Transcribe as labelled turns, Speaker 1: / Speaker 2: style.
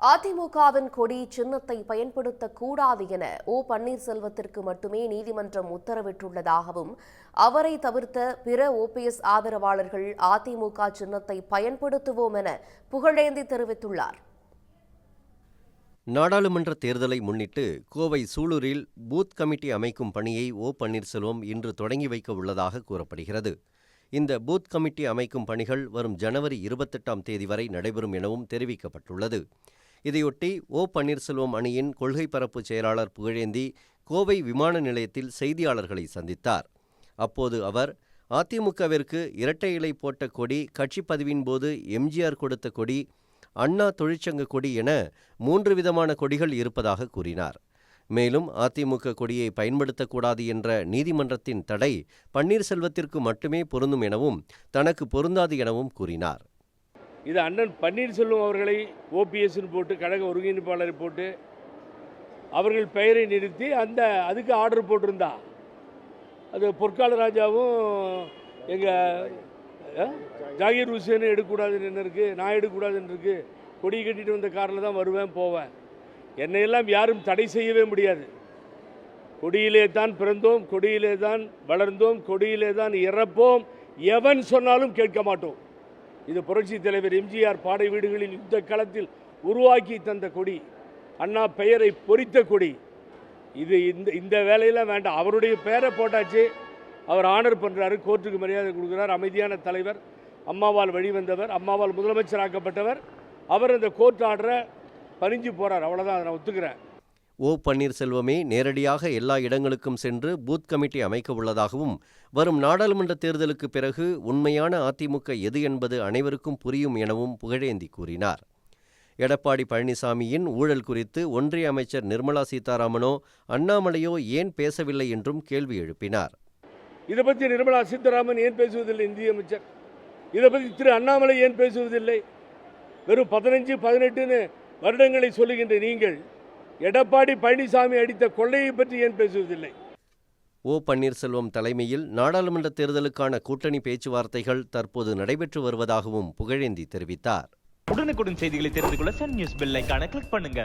Speaker 1: அதிமுகவின் கொடி சின்னத்தை பயன்படுத்தக்கூடாது என ஓ பன்னீர்செல்வத்திற்கு மட்டுமே நீதிமன்றம் உத்தரவிட்டுள்ளதாகவும் அவரை தவிர்த்த பிற ஓபிஎஸ் ஆதரவாளர்கள் அதிமுக சின்னத்தை பயன்படுத்துவோம் என புகழேந்தி தெரிவித்துள்ளார்.
Speaker 2: நாடாளுமன்ற தேர்தலை முன்னிட்டு கோவை சூலூரில் பூத் கமிட்டி அமைக்கும் பணியை ஓ பன்னீர்செல்வம் இன்று தொடங்கி வைக்க உள்ளதாக கூறப்படுகிறது. இந்த பூத் கமிட்டி அமைக்கும் பணிகள் வரும் ஜனவரி இருபத்தெட்டாம் தேதி வரை நடைபெறும் எனவும் தெரிவிக்கப்பட்டுள்ளது. இதையொட்டி ஓ பன்னீர்செல்வம் அணியின் கொள்கை பரப்பு செயலாளர் புகழேந்தி கோவை விமான நிலையத்தில் செய்தியாளர்களை சந்தித்தார். அப்போது அவர் அதிமுகவிற்கு இரட்டை இலை போட்ட கொடி கட்சிப் பதிவின் போது எம்ஜிஆர் கொடுத்த கொடி அண்ணா தொழிற்சங்க கொடி என மூன்று விதமான கொடிகள் இருப்பதாக கூறினார். மேலும் அதிமுக கொடியை பயன்படுத்தக்கூடாது என்ற நீதிமன்றத்தின் தடை பன்னீர்செல்வத்திற்கு மட்டுமே பொருந்தும் எனவும் தனக்கு பொருந்தாது எனவும் கூறினார்.
Speaker 3: இது அண்ணன் பன்னீர்செல்வம் அவர்களை ஓபிஎஸ்ன்னு போட்டு கழக ஒருங்கிணைப்பாளரை போட்டு அவர்கள் பெயரை நிறுத்தி அந்த அதுக்கு ஆர்டர் போட்டிருந்தா. அது பொற்கால ராஜாவும் எங்கள் ஜாகீர் ஹுசேனும் எடுக்கக்கூடாதுன்னு என்ன இருக்குது நான் எடுக்கக்கூடாதுன்னு இருக்குது கொடி கட்டிட்டு வந்த காரில் தான் வருவேன் போவேன். என்னையெல்லாம் யாரும் தடை செய்யவே முடியாது. கொடியிலே தான் பிறந்தோம் கொடியிலே தான் வளர்ந்தோம் கொடியிலே தான் இறப்போம். எவன் சொன்னாலும் கேட்க மாட்டோம். இது புரட்சி தலைவர் எம்ஜிஆர் பாடை வீடுகளில் யுத்த களத்தில் உருவாக்கி தந்த கொடி. அண்ணா பெயரை பொறித்த கொடி. இது இந்த இந்த வேலையெல்லாம் வேண்டாம். அவருடைய பெயரை போட்டாச்சு. அவர் ஆனர் பண்ணுறாரு கோர்ட்டுக்கு மரியாதை கொடுக்குறார். அமைதியான தலைவர். அம்மாவால் வழிவந்தவர். அம்மாவால் முதலமைச்சராக்கப்பட்டவர் அவர் அந்த கோர்ட் ஆர்டரை பணிஞ்சு போகிறார் அவ்வளோதான் அதை நான் ஒத்துக்கிறேன்.
Speaker 2: ஓ பன்னீர்செல்வமே நேரடியாக எல்லா இடங்களுக்கும் சென்று பூத் கமிட்டி அமைக்க உள்ளதாகவும் வரும் நாடாளுமன்ற தேர்தலுக்கு பிறகு உண்மையான அதிமுக எது என்பது அனைவருக்கும் புரியும் எனவும் புகழேந்தி கூறினார். எடப்பாடி பழனிசாமியின் ஊழல் குறித்து ஒன்றிய அமைச்சர் நிர்மலா சீதாராமனோ அண்ணாமலையோ ஏன் பேசவில்லை என்றும் கேள்வி எழுப்பினார்.
Speaker 3: இதை பற்றி நிர்மலா சீதாராமன் ஏன் பேசுவதில்லை இந்திய அமைச்சர்? இதை பற்றி திரு அண்ணாமலை ஏன் பேசுவதில்லை? வெறும் பதினஞ்சு பதினெட்டுன்னு வருடங்களை சொல்லுகின்ற நீங்கள் எடப்பாடி பழனிசாமி அடித்த கொள்ளையை பற்றி ஏன் பேசுவதில்லை?
Speaker 2: ஓ பன்னீர்செல்வம் தலைமையில் நாடாளுமன்ற தேர்தலுக்கான கூட்டணி பேச்சுவார்த்தைகள் தற்போது நடைபெற்று வருவதாகவும் புகழேந்தி தெரிவித்தார்.
Speaker 4: உடனுக்குடன் செய்திகளை தெரிந்து கொள்ள சன் நியூஸ் பெல் ஐகானை கிளிக் பண்ணுங்க.